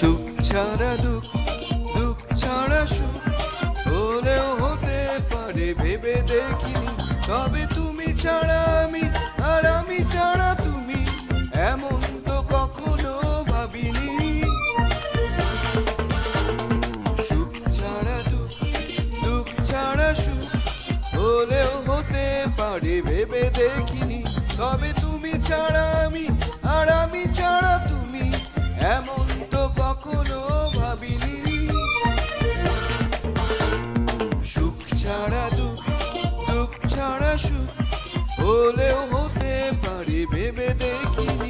সুখ ছাড়া দুঃখ দুঃখ ছাড়া সুখ। হলেও হতে পারে, ভেবে দেখিনি। তবে তুমি ছাড়া আমি, আর আমি ছাড়া তুমি, এমন তো কখনো ভাবিনি। সুখ ছাড়া দুঃখ দুঃখ ছাড়া সুখ। হলেও হতে পারে, ভেবে দেখিনি। তবে তুমি ছাড়া আমি হলেও হতে পারি ভেবে দেখিনি।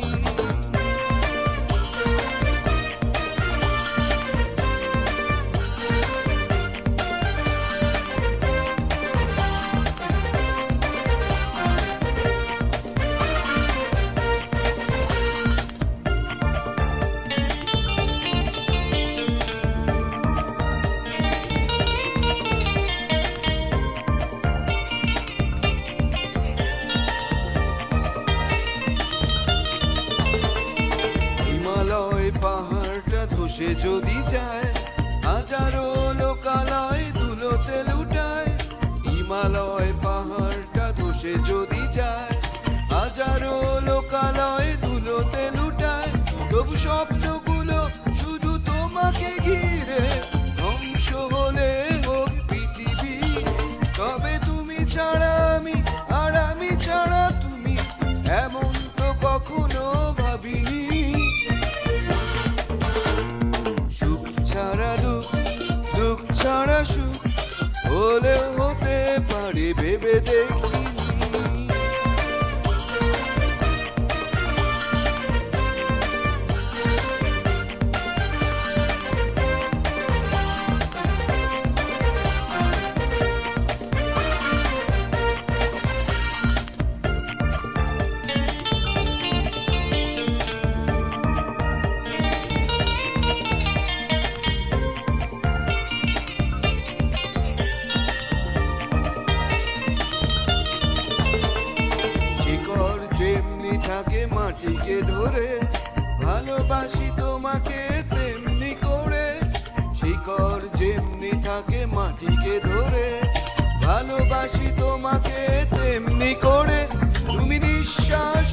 ধসে যদি যায় হাজারো লোকালয় ধুলোতে লুটায়। হিমালয় পাহাড়টা ধসে যদি যায় হাজারো লোকালয় ধুলোতে লুটায়। তবু স্বপ্নগুলো শুধু তোমাকে ঘিরে ধ্বংস হলে হোক পৃথিবী। তবে তুমি ছাড়া থাকে মাটিকে ধরে ভালোবাসি তোমাকে তেমনি করে। শিকড় যেমনি থাকে মাটিকে ধরে ভালোবাসি তোমাকে তেমনি করে। তুমি নিঃশ্বাস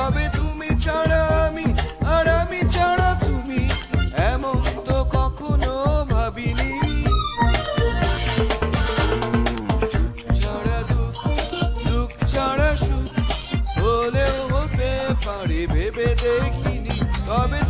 হবে তুমি ছাড়া আমি, আর আমি ছাড়া তুমি এমন তো কখনো ভাবিনি। ছাড়া দুঃখ দুঃখ ছাড়া সুখ হলেও হতে পারে, ভেবে দেখিনি, তবে